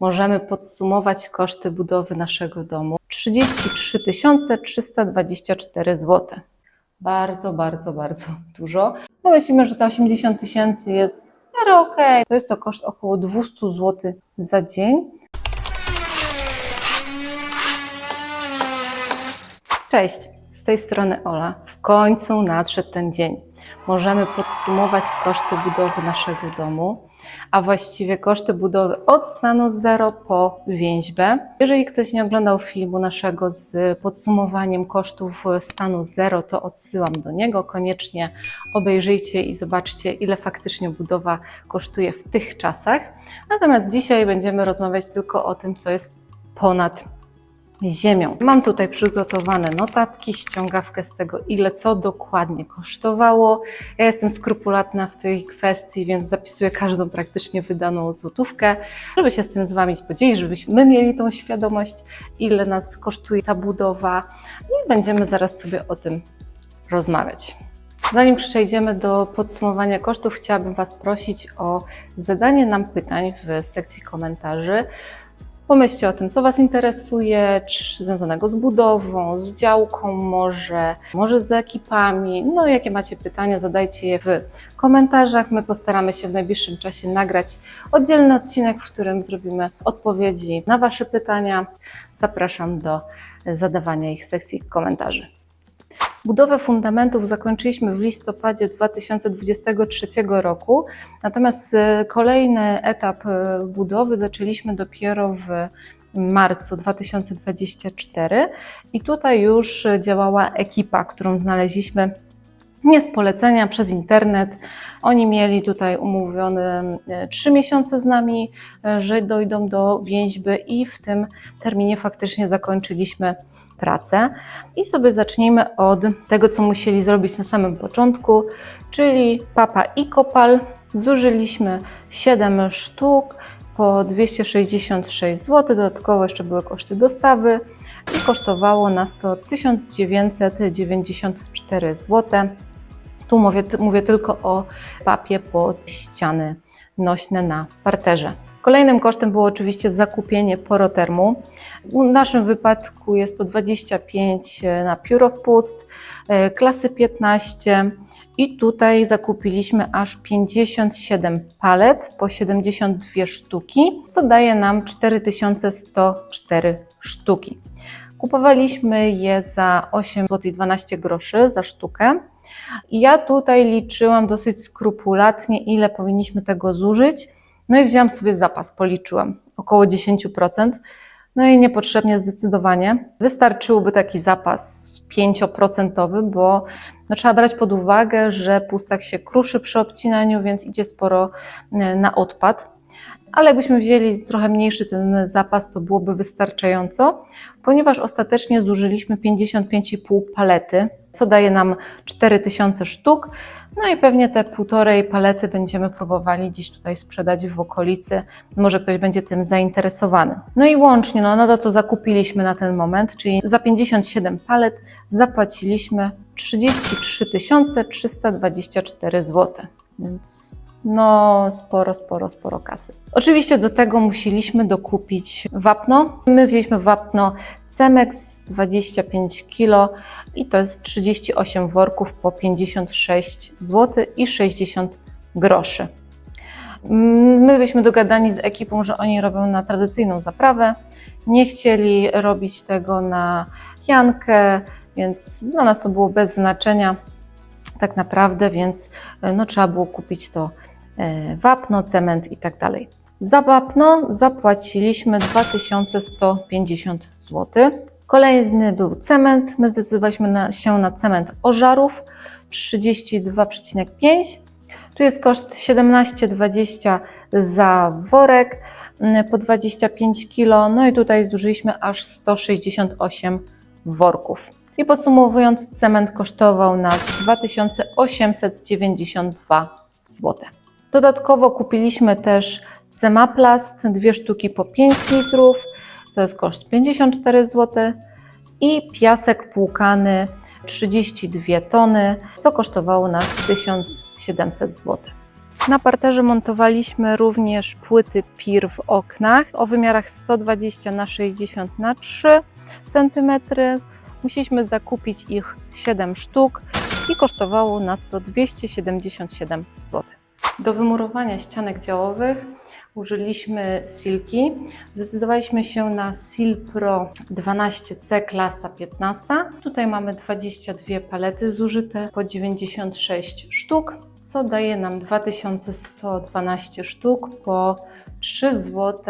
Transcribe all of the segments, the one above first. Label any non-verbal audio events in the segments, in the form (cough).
możemy podsumować koszty budowy naszego domu. 33 324 zł. Bardzo, bardzo, bardzo dużo. No myślimy, że te 80 tysięcy jest miarę okej. To jest to koszt około 200 zł za dzień. Cześć, z tej strony Ola. W końcu nadszedł ten dzień. Możemy podsumować koszty budowy naszego domu, a właściwie koszty budowy od stanu zero po więźbę. Jeżeli ktoś nie oglądał filmu naszego z podsumowaniem kosztów stanu zero, to odsyłam do niego. Koniecznie obejrzyjcie i zobaczcie, ile faktycznie budowa kosztuje w tych czasach. Natomiast dzisiaj będziemy rozmawiać tylko o tym, co jest ponad ziemią. Mam tutaj przygotowane notatki, ściągawkę z tego, ile co dokładnie kosztowało. Ja jestem skrupulatna w tej kwestii, więc zapisuję każdą praktycznie wydaną złotówkę, żeby się z tym z Wami podzielić, żebyśmy mieli tą świadomość, ile nas kosztuje ta budowa i będziemy zaraz sobie o tym rozmawiać. Zanim przejdziemy do podsumowania kosztów, chciałabym Was prosić o zadanie nam pytań w sekcji komentarzy. Pomyślcie o tym, co Was interesuje, czy związanego z budową, z działką może, może z ekipami. No, jakie macie pytania, zadajcie je w komentarzach. My postaramy się w najbliższym czasie nagrać oddzielny odcinek, w którym zrobimy odpowiedzi na Wasze pytania. Zapraszam do zadawania ich w sekcji komentarzy. Budowę fundamentów zakończyliśmy w listopadzie 2023 roku, natomiast e, kolejny etap e, budowy zaczęliśmy dopiero w marcu 2024 i tutaj już działała ekipa, którą znaleźliśmy nie z polecenia, przez internet. Oni mieli tutaj umówione e, trzy miesiące z nami, że dojdą do więźby i w tym terminie faktycznie zakończyliśmy pracę. I sobie zacznijmy od tego, co musieli zrobić na samym początku, czyli papa i kopal. Zużyliśmy 7 sztuk po 266 zł, dodatkowo jeszcze były koszty dostawy i kosztowało nas to 1994 zł. Tu mówię, mówię tylko o papie pod ściany nośne na parterze. Kolejnym kosztem było oczywiście zakupienie porotermu. W naszym wypadku jest to 25 na pióro wpust, e, klasy 15 i tutaj zakupiliśmy aż 57 palet po 72 sztuki, co daje nam 4104 sztuki. Kupowaliśmy je za 8 zł 12 groszy za sztukę. Ja tutaj liczyłam dosyć skrupulatnie, ile powinniśmy tego zużyć. No i wzięłam sobie zapas, policzyłam około 10%. No i niepotrzebnie zdecydowanie. Wystarczyłby taki zapas 5%, bo no, trzeba brać pod uwagę, że pustak się kruszy przy obcinaniu, więc idzie sporo e, na odpad. Ale jakbyśmy wzięli trochę mniejszy ten zapas, to byłoby wystarczająco, ponieważ ostatecznie zużyliśmy 55,5 palety, co daje nam 4000 sztuk. No i pewnie te półtorej palety będziemy próbowali gdzieś tutaj sprzedać w okolicy. Może ktoś będzie tym zainteresowany. No i łącznie, no, no to co zakupiliśmy na ten moment, czyli za 57 palet zapłaciliśmy 33 324 zł. Więc no, sporo, sporo, sporo kasy. Oczywiście do tego musieliśmy dokupić wapno. My wzięliśmy wapno Cemex 25 kg i to jest 38 worków po 56 zł i 60 groszy. My byliśmy dogadani z ekipą, że oni robią na tradycyjną zaprawę. Nie chcieli robić tego na jankę, więc dla nas to było bez znaczenia tak naprawdę, więc no, trzeba było kupić to e, wapno, cement i tak dalej. Za wapno zapłaciliśmy 2150 zł. Kolejny był cement. My zdecydowaliśmy na, się na cement ożarów 32,5. Tu jest koszt 17,20 za worek mm, po 25 kg. No i tutaj zużyliśmy aż 168 worków. I podsumowując, cement kosztował nas 2892 zł. Dodatkowo kupiliśmy też Cemaplast, dwie sztuki po 5 litrów, to jest koszt 54 zł i piasek płukany 32 tony, co kosztowało nas 1700 zł. Na parterze montowaliśmy również płyty PIR w oknach o wymiarach 120 na 60 na 3 cm. Musieliśmy zakupić ich 7 sztuk i kosztowało nas to 277 zł. Do wymurowania ścianek działowych użyliśmy silki. Zdecydowaliśmy się na Sil Pro 12C klasa 15. Tutaj mamy 22 palety zużyte po 96 sztuk, co daje nam 2112 sztuk po 3 zł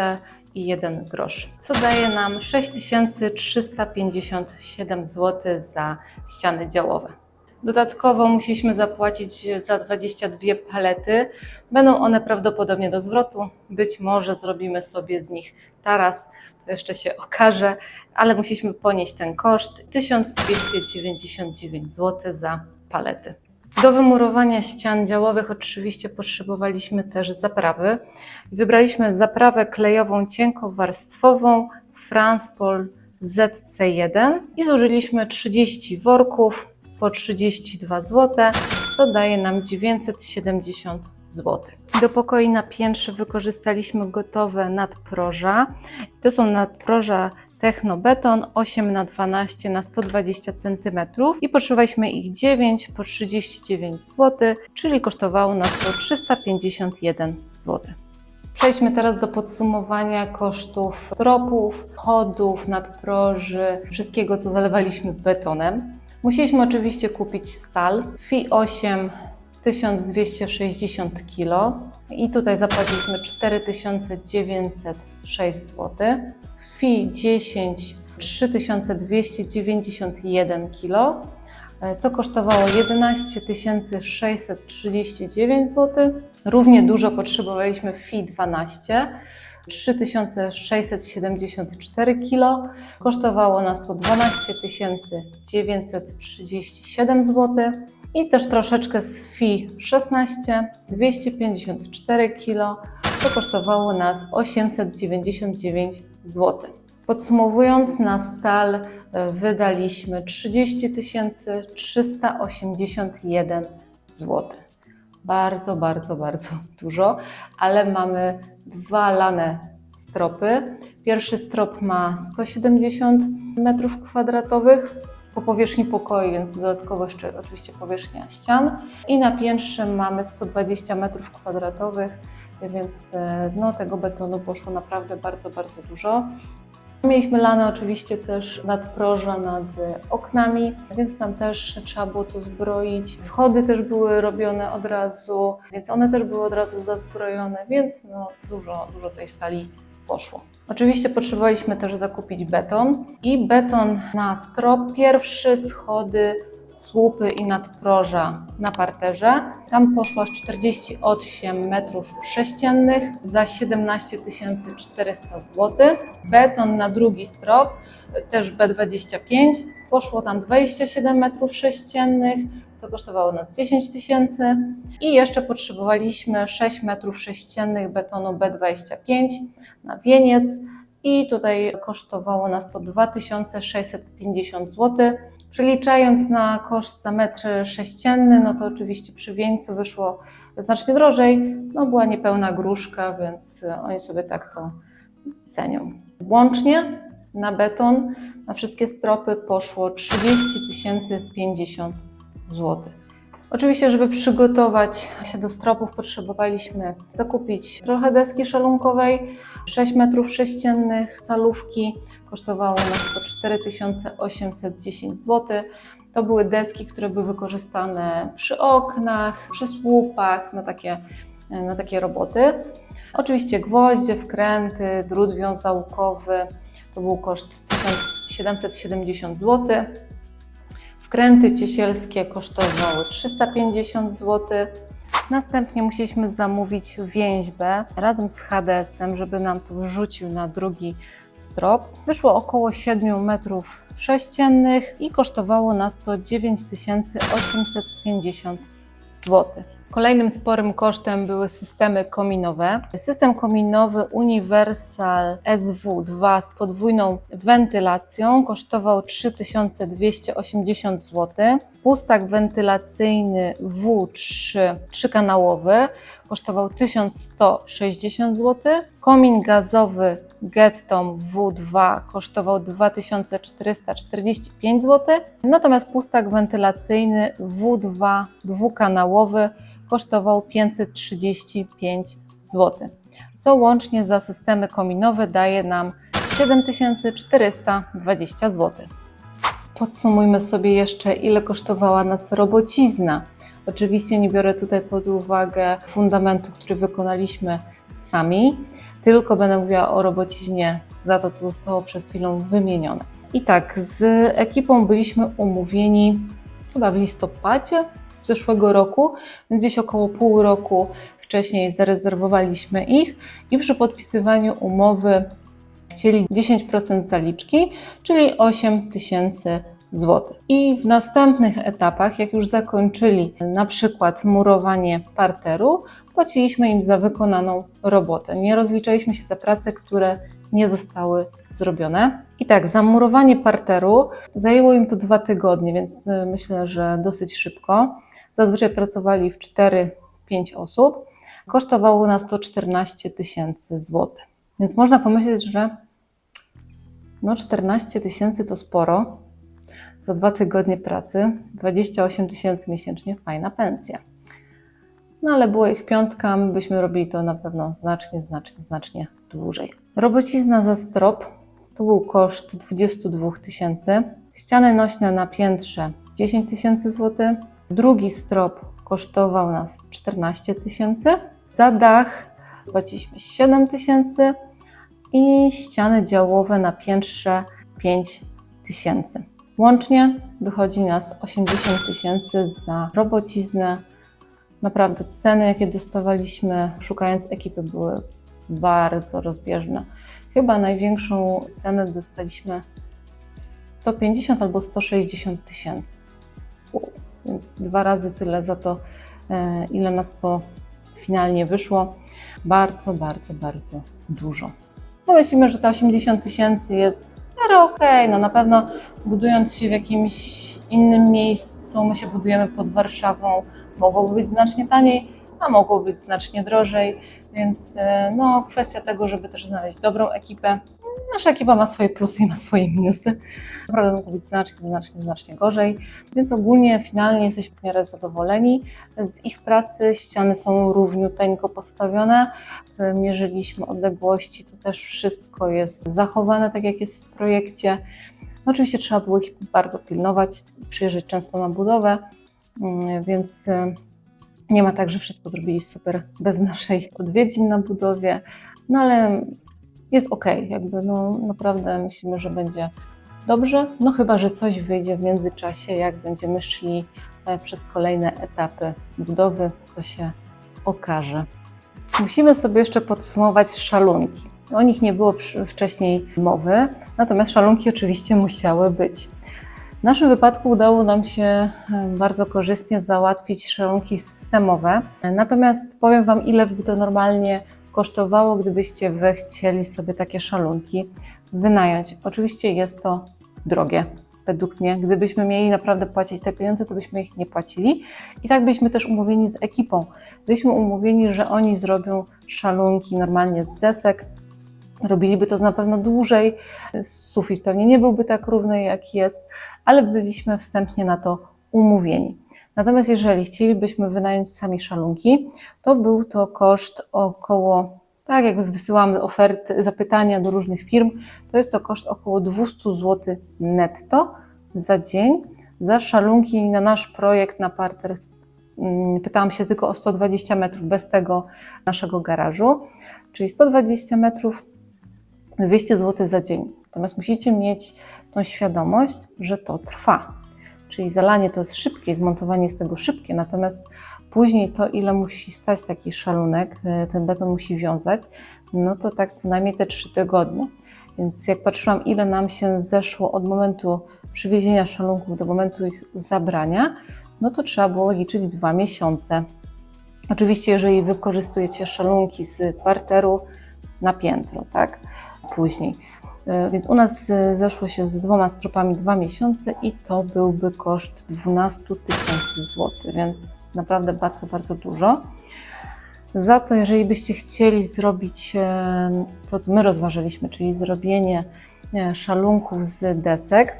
i 1 grosz, co daje nam 6357 zł za ściany działowe. Dodatkowo musieliśmy zapłacić za 22 palety. Będą one prawdopodobnie do zwrotu. Być może zrobimy sobie z nich taras, to jeszcze się okaże, ale musieliśmy ponieść ten koszt 1299 zł za palety. Do wymurowania ścian działowych oczywiście potrzebowaliśmy też zaprawy. Wybraliśmy zaprawę klejową cienkowarstwową Franspol ZC1 i zużyliśmy 30 worków po 32 zł, co daje nam 970 zł. Do pokoi na piętrze wykorzystaliśmy gotowe nadproża. To są nadproża Technobeton 8 na 12 na 120 cm i potrzebowaliśmy ich 9 po 39 zł, czyli kosztowało nas to 351 zł. Przejdźmy teraz do podsumowania kosztów tropów, chodów, nadproży, wszystkiego co zalewaliśmy betonem. Musieliśmy oczywiście kupić stal FI 8 1260 kg i tutaj zapłaciliśmy 4906 zł. FI 10 3291 kg, co kosztowało 11 639 zł. Równie dużo potrzebowaliśmy FI 12 3674 kg. Kosztowało nas to 12 937 zł. I też troszeczkę z FI 16, 254 kg. To kosztowało nas 899 zł. Podsumowując, na stal e, wydaliśmy 30 381 zł. Bardzo, bardzo, bardzo dużo, ale mamy dwa lane stropy. Pierwszy strop ma 170 m2 po powierzchni pokoju, więc dodatkowo jeszcze oczywiście powierzchnia ścian. I na piętrze mamy 120 m2, więc e, no, tego betonu poszło naprawdę bardzo, bardzo dużo. Mieliśmy lane oczywiście też nadproża nad oknami, więc tam też trzeba było to zbroić. Schody też były robione od razu, więc one też były od razu zazbrojone, więc no, dużo, dużo tej stali poszło. Oczywiście potrzebowaliśmy też zakupić beton i beton na strop. Pierwszy schody słupy i nadproża na parterze. Tam poszło aż 48 metrów sześciennych za 17 400 zł. Beton na drugi strop, też B25, poszło tam 27 metrów sześciennych, co kosztowało nas 10 tysięcy. I jeszcze potrzebowaliśmy 6 metrów sześciennych betonu B25 na wieniec. I tutaj kosztowało nas to 2650 zł. Przeliczając na koszt za metr sześcienny, no to oczywiście przy wieńcu wyszło znacznie drożej. No była niepełna gruszka, więc oni sobie tak to cenią. Łącznie na beton, na wszystkie stropy poszło 30 050 zł. Oczywiście, żeby przygotować się do stropów, potrzebowaliśmy zakupić trochę deski szalunkowej, 6 metrów sześciennych, calówki. Kosztowało nas to 4810 zł. To były deski, które były wykorzystane przy oknach, przy słupach, na takie, na takie roboty. Oczywiście gwoździe, wkręty, drut wiązałkowy. To był koszt 1770 zł. Wkręty ciesielskie kosztowały 350 zł. Następnie musieliśmy zamówić więźbę razem z HDS-em, żeby nam tu wrzucił na drugi strop. Wyszło około 7 metrów sześciennych i kosztowało nas to 9850 zł. Kolejnym sporym kosztem były systemy kominowe. System kominowy Universal SW2 z podwójną wentylacją kosztował 3280 zł. Pustak wentylacyjny W3 trzykanałowy kosztował 1160 zł. Komin gazowy Gettom W2 kosztował 2445 zł. Natomiast pustak wentylacyjny W2 dwukanałowy kosztował 535 zł. Co łącznie za systemy kominowe daje nam 7420 zł. Podsumujmy sobie jeszcze, ile kosztowała nas robocizna. Oczywiście nie biorę tutaj pod uwagę fundamentu, który wykonaliśmy sami, tylko będę mówiła o robociźnie za to, co zostało przed chwilą wymienione. I tak, z ekipą byliśmy umówieni chyba w listopadzie zeszłego roku, gdzieś około pół roku wcześniej zarezerwowaliśmy ich i przy podpisywaniu umowy chcieli 10% zaliczki, czyli 8 tysięcy zł. I w następnych etapach, jak już zakończyli na przykład murowanie parteru, płaciliśmy im za wykonaną robotę. Nie rozliczaliśmy się za prace, które nie zostały zrobione. I tak, zamurowanie parteru zajęło im to dwa tygodnie, więc y, myślę, że dosyć szybko. Zazwyczaj pracowali w 4-5 osób. Kosztowało nas to 14 tysięcy złotych. Więc można pomyśleć, że no 14 tysięcy to sporo. Za dwa tygodnie pracy 28 tysięcy miesięcznie, fajna pensja. No ale było ich piątka, my byśmy robili to na pewno znacznie, znacznie, znacznie dłużej. Robocizna za strop to był koszt 22 tysięcy. Ściany nośne na piętrze 10 tysięcy złotych. Drugi strop kosztował nas 14 tysięcy. Za dach płaciliśmy 7 tysięcy i ściany działowe na piętrze 5 tysięcy. Łącznie wychodzi nas 80 tysięcy za robociznę. Naprawdę ceny, jakie dostawaliśmy szukając ekipy, były bardzo rozbieżne. Chyba największą cenę dostaliśmy 150 albo 160 tysięcy. Dwa razy tyle za to, e, ile nas to finalnie wyszło. Bardzo, bardzo, bardzo dużo. No myślimy, że te 80 tysięcy jest miarę okej. No na pewno budując się w jakimś innym miejscu, my się budujemy pod Warszawą, mogłoby być znacznie taniej, a mogło być znacznie drożej, więc e, no kwestia tego, żeby też znaleźć dobrą ekipę. Nasza ekipa ma swoje plusy i ma swoje minusy. Naprawdę mogło być znacznie, znacznie, znacznie gorzej, więc ogólnie finalnie jesteśmy w miarę zadowoleni z ich pracy. Ściany są równiuteńko postawione. Mierzyliśmy odległości, to też wszystko jest zachowane tak jak jest w projekcie. No oczywiście trzeba było ich bardzo pilnować, przyjeżdżać często na budowę, mm, więc e, nie ma tak, że wszystko zrobili super bez naszej odwiedzin na budowie, no ale jest ok, jakby no naprawdę myślimy, że będzie dobrze, no chyba, że coś wyjdzie w międzyczasie, jak będziemy szli e, przez kolejne etapy budowy, to się okaże. Musimy sobie jeszcze podsumować szalunki. O nich nie było wcześniej mowy, natomiast szalunki oczywiście musiały być. W naszym wypadku udało nam się e, bardzo korzystnie załatwić szalunki systemowe. Natomiast powiem Wam, ile by to normalnie kosztowało, gdybyście Wy chcieli sobie takie szalunki wynająć. Oczywiście jest to drogie, według mnie. Gdybyśmy mieli naprawdę płacić te pieniądze, to byśmy ich nie płacili. I tak byliśmy też umówieni z ekipą. Byliśmy umówieni, że oni zrobią szalunki normalnie z desek. Robiliby to na pewno dłużej. Sufit pewnie nie byłby tak równy, jak jest, ale byliśmy wstępnie na to umówieni. Natomiast jeżeli chcielibyśmy wynająć sami szalunki, to był to koszt około, tak jak wysyłamy oferty, zapytania do różnych firm, to jest to koszt około 200 zł netto za dzień. Za szalunki na nasz projekt na parter mm, pytałam się tylko o 120 metrów bez tego naszego garażu, czyli 120 metrów 200 zł za dzień. Natomiast musicie mieć tą świadomość, że to trwa. Czyli zalanie to jest szybkie, zmontowanie jest tego szybkie, natomiast później to, ile musi stać taki szalunek, e, ten beton musi wiązać, no to tak co najmniej te trzy tygodnie. Więc jak patrzyłam, ile nam się zeszło od momentu przywiezienia szalunków do momentu ich zabrania, no to trzeba było liczyć dwa miesiące. Oczywiście, jeżeli wykorzystujecie szalunki z parteru na piętro, tak? Później. E, więc u nas e, zeszło się z dwoma stropami dwa miesiące i to byłby koszt 12 tysięcy złotych, więc naprawdę bardzo, bardzo dużo. Za to, jeżeli byście chcieli zrobić e, to, co my rozważyliśmy, czyli zrobienie szalunków z desek,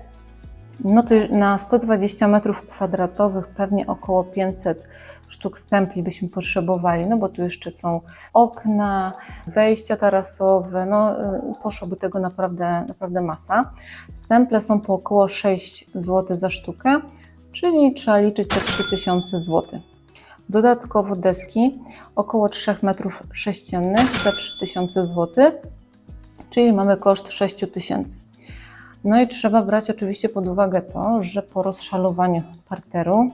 no to na 120 metrów kwadratowych pewnie około 500 sztuk stempli byśmy potrzebowali, no bo tu jeszcze są okna, wejścia tarasowe, no y, poszłoby tego naprawdę, naprawdę masa. Stemple są po około 6 zł za sztukę, czyli trzeba liczyć te 3000 zł. Dodatkowo deski około 3 metrów sześciennych za 3000 zł, czyli mamy koszt 6000. No i trzeba brać oczywiście pod uwagę to, że po rozszalowaniu parteru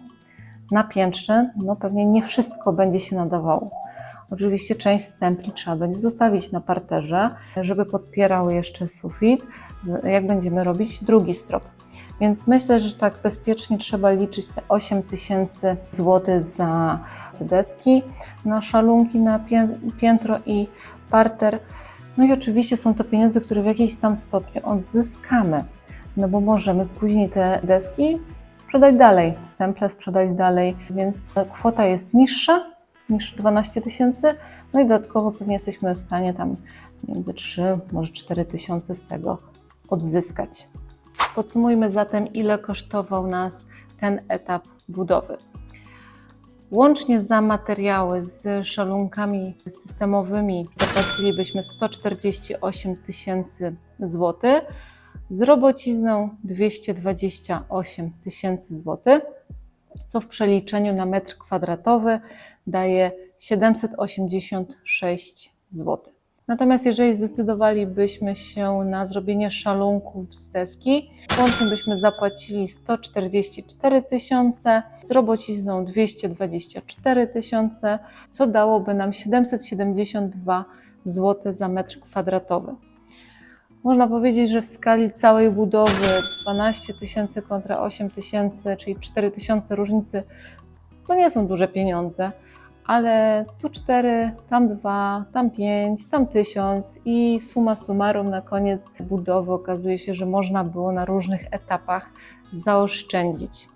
na piętrze, no pewnie nie wszystko będzie się nadawało. Oczywiście część stempli trzeba będzie zostawić na parterze, żeby podpierały jeszcze sufit, jak będziemy robić drugi strop. Więc myślę, że tak bezpiecznie trzeba liczyć te 8 tysięcy złotych za deski na szalunki, na pię- piętro i parter. No i oczywiście są to pieniądze, które w jakiejś tam stopniu odzyskamy, no bo możemy później te deski sprzedać dalej, stemple sprzedać dalej, więc kwota jest niższa niż 12 tysięcy, no i dodatkowo pewnie jesteśmy w stanie tam między 3, może 4 tysiące z tego odzyskać. Podsumujmy zatem, ile kosztował nas ten etap budowy. Łącznie za materiały z szalunkami systemowymi zapłacilibyśmy 148 tysięcy złotych, z robocizną 228 tysięcy złotych, co w przeliczeniu na metr kwadratowy daje 786 zł. Natomiast jeżeli zdecydowalibyśmy się na zrobienie szalunków z deski, łącznie byśmy zapłacili 144 tysiące, z robocizną 224 tysiące, co dałoby nam 772 zł za metr kwadratowy. Można powiedzieć, że w skali całej budowy 12 tysięcy kontra 8 tysięcy, czyli 4 tysiące różnicy, to nie są duże pieniądze, ale tu 4, tam 2, tam 5, tam 1000 i suma summarum na koniec budowy okazuje się, że można było na różnych etapach zaoszczędzić.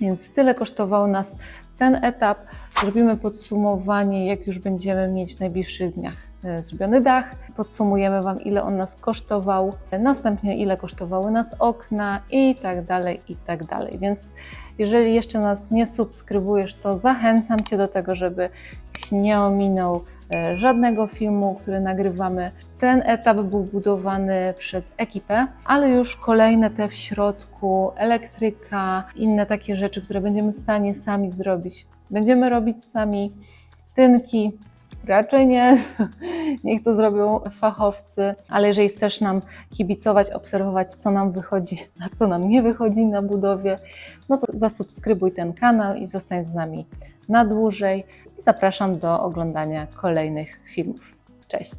Więc tyle kosztował nas ten etap. Zrobimy podsumowanie, jak już będziemy mieć w najbliższych dniach zrobiony dach. Podsumujemy Wam, ile on nas kosztował, następnie ile kosztowały nas okna i tak dalej, i tak dalej. Więc jeżeli jeszcze nas nie subskrybujesz, to zachęcam Cię do tego, żeby nie ominął e, żadnego filmu, który nagrywamy. Ten etap był budowany przez ekipę, ale już kolejne te w środku, elektryka, inne takie rzeczy, które będziemy w stanie sami zrobić. Będziemy robić sami tynki, raczej nie, (laughs) niech to zrobią fachowcy, ale jeżeli chcesz nam kibicować, obserwować, co nam wychodzi, a co nam nie wychodzi na budowie, no to zasubskrybuj ten kanał i zostań z nami na dłużej. I zapraszam do oglądania kolejnych filmów. Cześć!